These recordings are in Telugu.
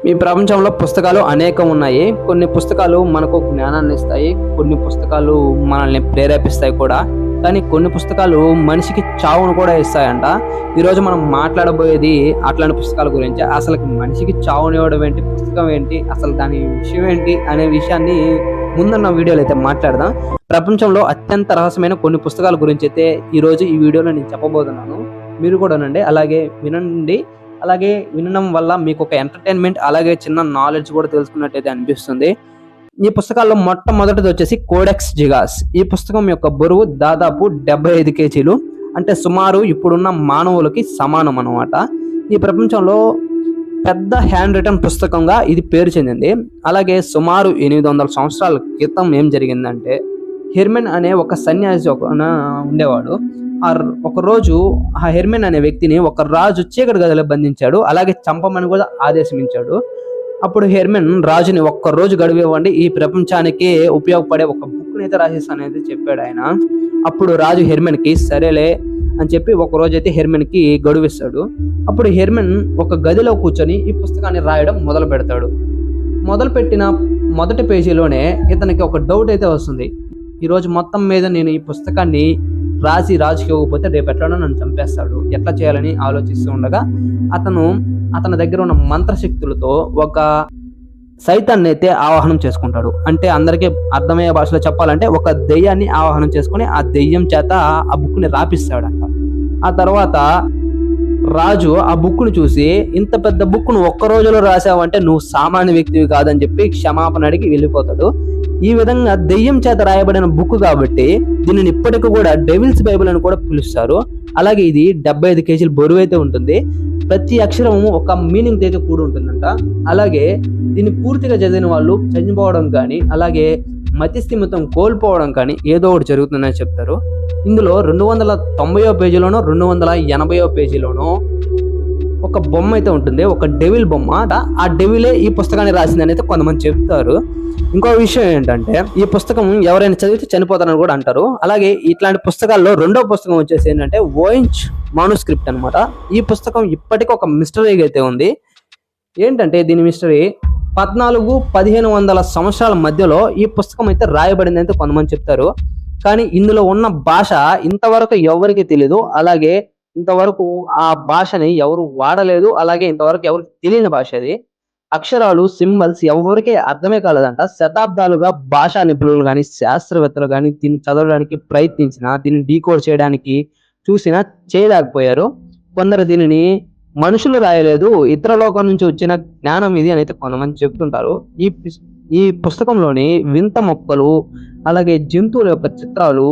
ఈ ప్రపంచంలో పుస్తకాలు అనేకం ఉన్నాయి. కొన్ని పుస్తకాలు మనకు జ్ఞానాన్ని ఇస్తాయి. కొన్ని పుస్తకాలు మనల్ని ప్రేరేపిస్తాయి కూడా. కానీ కొన్ని పుస్తకాలు మనిషికి చావును కూడా ఇస్తాయంట. ఈరోజు మనం మాట్లాడబోయేది అట్లాంటి పుస్తకాల గురించి. అసలు మనిషికి చావునివ్వడం ఏంటి? పుస్తకం ఏంటి? అసలు దాని విషయం ఏంటి? అనే విషయాన్ని ముందున్న వీడియోలో అయితే మాట్లాడదాం. ప్రపంచంలో అత్యంత రహస్యమైన కొన్ని పుస్తకాల గురించి అయితే ఈరోజు ఈ వీడియోలో నేను చెప్పబోతున్నాను. మీరు కూడా వినండి అలాగే వినండి. అలాగే వినడం వల్ల మీకు ఒక ఎంటర్టైన్మెంట్ అలాగే చిన్న నాలెడ్జ్ కూడా తెలుసుకున్నట్టయితే అనిపిస్తుంది. ఈ పుస్తకాల్లో మొట్టమొదటిది వచ్చేసి కోడెక్స్ జిగాస్ ఈ పుస్తకం యొక్క బరువు దాదాపు డెబ్బై ఐదు కేజీలు. అంటే సుమారు ఇప్పుడున్న మానవులకి సమానం అన్నమాట. ఈ ప్రపంచంలో పెద్ద హ్యాండ్ రిటర్న్ పుస్తకంగా ఇది పేరు చెందింది. అలాగే సుమారు ఎనిమిది వందల సంవత్సరాల క్రితం ఏం జరిగిందంటే హిర్మెన్ అనే ఒక సన్యాసి ఒక ఉండేవాడు. ఆ ఒకరోజు ఆ హెర్మెన్ అనే వ్యక్తిని ఒక రాజు చీకటి గదిలో బంధించాడు అలాగే చంపమని కూడా ఆదేశించాడు అప్పుడు హెర్మెన్ రాజుని ఒక్క రోజు గడువు ఇవ్వండి ఈ ప్రపంచానికి ఉపయోగపడే ఒక బుక్ని అయితే రాసేస్తాను చెప్పాడు ఆయన. అప్పుడు రాజు హెర్మిన్కి సరేలే అని చెప్పి ఒక రోజు అయితే హెర్మెన్ గడువిస్తాడు. అప్పుడు హెర్మెన్ ఒక గదిలో కూర్చొని ఈ పుస్తకాన్ని రాయడం మొదలు పెడతాడు. మొదలు పెట్టిన మొదటి పేజీలోనే ఇతనికి ఒక డౌట్ అయితే వస్తుంది. ఈరోజు మొత్తం మీద నేను ఈ పుస్తకాన్ని రాసి రాజుకి ఇవ్వకపోతే రేపు ఎట్లనో నన్ను చంపేస్తాడు. ఎట్లా చేయాలని ఆలోచిస్తూ ఉండగా అతను అతని దగ్గర ఉన్న మంత్రశక్తులతో ఒక సైతాన్ని అయితే ఆవాహనం చేసుకుంటాడు. అంటే అందరికీ అర్థమయ్యే భాషలో చెప్పాలంటే ఒక దెయ్యాన్ని ఆవాహనం చేసుకుని ఆ దెయ్యం చేత ఆ బుక్ని రాపిస్తాడంట. ఆ తర్వాత రాజు ఆ బుక్ను చూసి ఇంత పెద్ద బుక్ ఒక్క రోజులో రాసావంటే నువ్వు సామాన్య వ్యక్తివి కాదని చెప్పి క్షమాపణ అడిగి వెళ్ళిపోతాడు. ఈ విధంగా దెయ్యం చేత రాయబడిన బుక్ కాబట్టి దీనిని ఇప్పటికి కూడా డెవిల్స్ బైబిల్ అని కూడా పిలుస్తారు. అలాగే ఇది డెబ్బై ఐదు కేజీల బరువు అయితే ఉంటుంది. ప్రతి అక్షరం ఒక మీనింగ్ అయితే కూడి ఉంటుందంట. అలాగే దీన్ని పూర్తిగా చదివిన వాళ్ళు చనిపోవడం కానీ అలాగే మతిస్థిమితం కోల్పోవడం కానీ ఏదో ఒకటి జరుగుతుందని చెప్తారు. ఇందులో రెండు వందల తొంభైయో పేజీలోనో రెండు వందల ఎనభైయో పేజీలోనో ఒక బొమ్మ అయితే ఉంటుంది. ఒక డెవిల్ బొమ్మ. ఆ డెవిలే ఈ పుస్తకాన్ని రాసిందని అయితే కొంతమంది చెప్తారు. ఇంకో విషయం ఏంటంటే ఈ పుస్తకం ఎవరైనా చదివితే చనిపోతారని కూడా అంటారు. అలాగే ఇట్లాంటి పుస్తకాల్లో రెండో పుస్తకం వచ్చేసి ఏంటంటే ఓయించ్ మానుస్క్రిప్ట్ అన్నమాట. ఈ పుస్తకం ఇప్పటికీ ఒక మిస్టరీగా అయితే ఉంది. ఏంటంటే దీని మిస్టరీ పద్నాలుగు పదిహేను వందల సంవత్సరాల మధ్యలో ఈ పుస్తకం అయితే రాయబడింది అయితే కొంతమంది చెప్తారు. కానీ ఇందులో ఉన్న భాష ఇంతవరకు ఎవరికి తెలియదు అలాగే ఇంతవరకు ఆ భాషని ఎవరు వాడలేదు. అలాగే ఇంతవరకు ఎవరికి తెలియని భాష అది. అక్షరాలు సింబల్స్ ఎవరికీ అర్థమే కాలేదంట. శతాబ్దాలుగా భాషా నిపుణులు కానీ శాస్త్రవేత్తలు కానీ దీన్ని చదవడానికి ప్రయత్నించిన దీన్ని డీకోడ్ చేయడానికి చూసినా చేయలేకపోయారు. కొందరు దీనిని మనుషులు రాయలేదు. ఇతర లోకం నుంచి వచ్చిన జ్ఞానం ఇది అని అయితే కొంతమంది చెప్తుంటారు. ఈ ఈ పుస్తకంలోని వింత మొక్కలు అలాగే జంతువుల యొక్క చిత్రాలు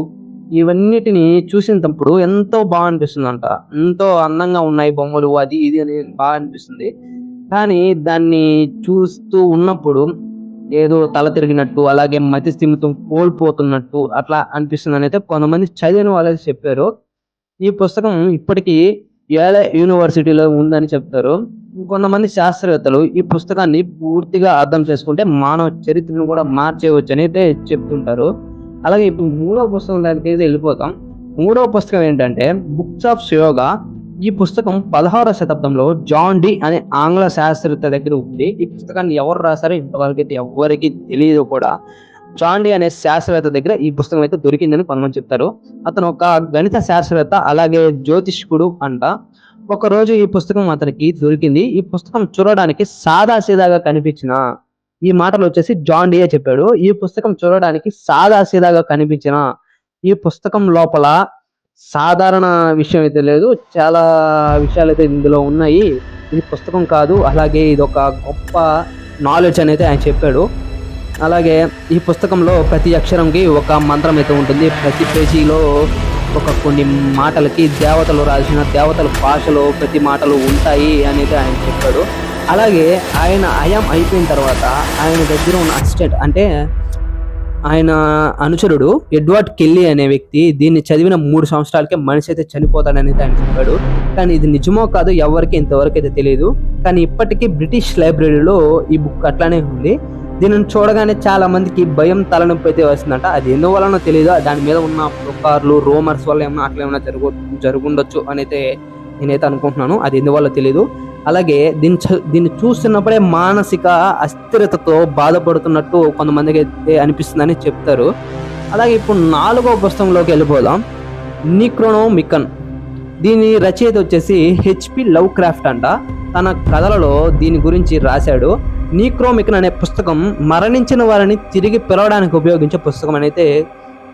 ఇవన్నిటిని చూసినప్పుడు ఎంతో బాగా అనిపిస్తుందంట. ఎంతో అందంగా ఉన్నాయి బొమ్మలు అది ఇది అని బాగా అనిపిస్తుంది. కానీ దాన్ని చూస్తూ ఉన్నప్పుడు ఏదో తల తిరిగినట్టు అలాగే మతి స్థిమితం కోల్పోతున్నట్టు అట్లా అనిపిస్తుంది అని అయితే కొంతమంది చదివిన వాళ్ళు చెప్పారు. ఈ పుస్తకం ఇప్పటికీ ఏలే యూనివర్సిటీలో ఉందని చెప్తారు. కొంతమంది శాస్త్రవేత్తలు ఈ పుస్తకాన్ని పూర్తిగా అర్థం చేసుకుంటే మానవ చరిత్రను కూడా మార్చేయవచ్చు అని అయితే చెప్తుంటారు. అలాగే ఇప్పుడు మూడవ పుస్తకం దానికి అయితే వెళ్ళిపోతాం. మూడవ పుస్తకం ఏంటంటే బుక్స్ ఆఫ్ యోగా ఈ పుస్తకం పదహారవ శతాబ్దంలో జాన్ డి అనే ఆంగ్ల శాస్త్రవేత్త దగ్గర ఉంది. ఈ పుస్తకాన్ని ఎవరు రాశారో ఇంతవరకు అయితే ఎవరికి తెలియదు కూడా. జాన్ అనే శాస్త్రవేత్త దగ్గర ఈ పుస్తకం అయితే దొరికిందని కొంతమంది చెప్తారు. అతను ఒక గణిత శాస్త్రవేత్త అలాగే జ్యోతిష్కుడు అంట. ఒక రోజు ఈ పుస్తకం అతనికి దొరికింది. ఈ పుస్తకం చూడడానికి సాదా సీదాగా కనిపించిన ఈ మాటలు వచ్చేసి జాన్ డియే చెప్పాడు. ఈ పుస్తకం చూడడానికి సాదా సీదాగా కనిపించిన ఈ పుస్తకం లోపల సాధారణ విషయం అయితే లేదు. చాలా విషయాలు అయితే ఇందులో ఉన్నాయి. ఇది పుస్తకం కాదు. అలాగే ఇది ఒక గొప్ప నాలెడ్జ్ అనేది ఆయన చెప్పాడు. అలాగే ఈ పుస్తకంలో ప్రతి అక్షరంకి ఒక మంత్రం అయితే ఉంటుంది. ప్రతి పేజీలో ఒక కొన్ని మాటలకి దేవతలు రాసిన దేవతల భాషలో ప్రతి మాటలు ఉంటాయి అనేది ఆయన చెప్పాడు. అలాగే ఆయన అయం అయిపోయిన తర్వాత ఆయన దగ్గర ఉన్న అసిస్టెంట్ అంటే ఆయన అనుచరుడు ఎడ్వర్డ్ కెల్లీ అనే వ్యక్తి దీన్ని చదివిన మూడు సంవత్సరాలకే మనిషి అయితే చనిపోతాడనేది ఆయన చెప్పాడు. కానీ ఇది నిజమో కాదు ఎవరికి ఇంతవరకు అయితే తెలియదు కానీ ఇప్పటికీ బ్రిటిష్ లైబ్రరీలో ఈ బుక్ అట్లానే ఉంది. దీనిని చూడగానే చాలా మందికి భయం తలనొప్పి అయితే వస్తుందంట. అది ఎందువలనో తెలియదు దాని మీద ఉన్న పుకార్లు రోమర్స్ వల్ల ఏమన్నా అట్లా ఏమైనా జరుగు జరుగుండొచ్చు అని అయితే నేనైతే అనుకుంటున్నాను. అది ఎందువల్ల తెలియదు అలాగే దీన్ని చ- దీన్ని చూస్తున్నప్పుడే మానసిక అస్థిరతతో బాధపడుతున్నట్టు కొంతమందికి అయితే అనిపిస్తుందని చెప్తారు. అలాగే ఇప్పుడు నాలుగో పుస్తకంలోకి వెళ్ళిపోదాం. నిక్రోనో మికన్ దీని రచయిత వచ్చేసి హెచ్పి లవ్ క్రాఫ్ట్ అంట. తన కథలలో దీని గురించి రాశాడు. నీక్రోమికన్ అనే పుస్తకం మరణించిన వారిని తిరిగి పిలవడానికి ఉపయోగించే పుస్తకం అని అయితే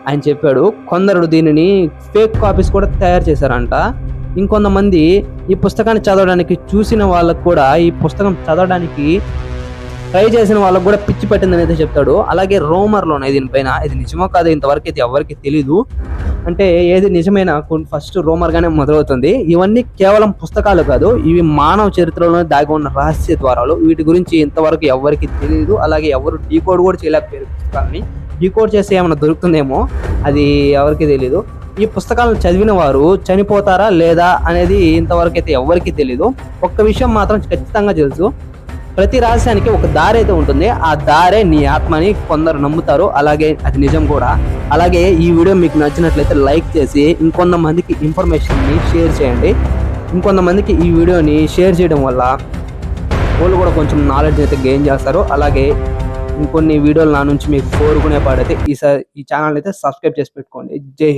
ఆయన చెప్పాడు. కొందరు దీనిని ఫేక్ కాపీస్ కూడా తయారు చేశారంట. ఇంకొంతమంది ఈ పుస్తకాన్ని చదవడానికి చూసిన వాళ్ళకు కూడా ఈ పుస్తకం చదవడానికి ట్రై చేసిన వాళ్ళకు కూడా పిచ్చి పట్టిందని అయితే చెప్తాడు. అలాగే రోమర్లో ఉన్నాయి దీనిపైన ఇది నిజమో కాదు ఇంతవరకు అయితే ఎవరికి తెలీదు. అంటే ఏది నిజమైన ఫస్ట్ రోమర్గానే మొదలవుతుంది. ఇవన్నీ కేవలం పుస్తకాలు కాదు ఇవి మానవ చరిత్రలోనే దాగి ఉన్న రహస్య ద్వారాలు. వీటి గురించి ఇంతవరకు ఎవరికి తెలియదు అలాగే ఎవరు డీకోడ్ కూడా చేయలేకపోయారు పుస్తకాలని. డీకోడ్ చేస్తే ఏమైనా దొరుకుతుందేమో అది ఎవరికి తెలియదు ఈ పుస్తకాలను చదివిన వారు చనిపోతారా లేదా అనేది ఇంతవరకు అయితే ఎవరికి తెలియదు ఒక్క విషయం మాత్రం ఖచ్చితంగా తెలుసు. ప్రతి రహస్యానికి ఒక దారి అయితే ఉంటుంది. ఆ దారే నీ ఆత్మని కొందరు నమ్ముతారు. అలాగే అది నిజం కూడా. అలాగే ఈ వీడియో మీకు నచ్చినట్లయితే లైక్ చేసి ఇంకొంతమందికి ఇన్ఫర్మేషన్ని షేర్ చేయండి. ఇంకొంతమందికి ఈ వీడియోని షేర్ చేయడం వల్ల వాళ్ళు కూడా కొంచెం నాలెడ్జ్ అయితే గెయిన్ చేస్తారు. అలాగే ఇంకొన్ని వీడియోలు నా నుంచి మీకు కోరుకునే పాడైతే ఈసారి ఈ ఛానల్ అయితే సబ్స్క్రైబ్ చేసి పెట్టుకోండి. జై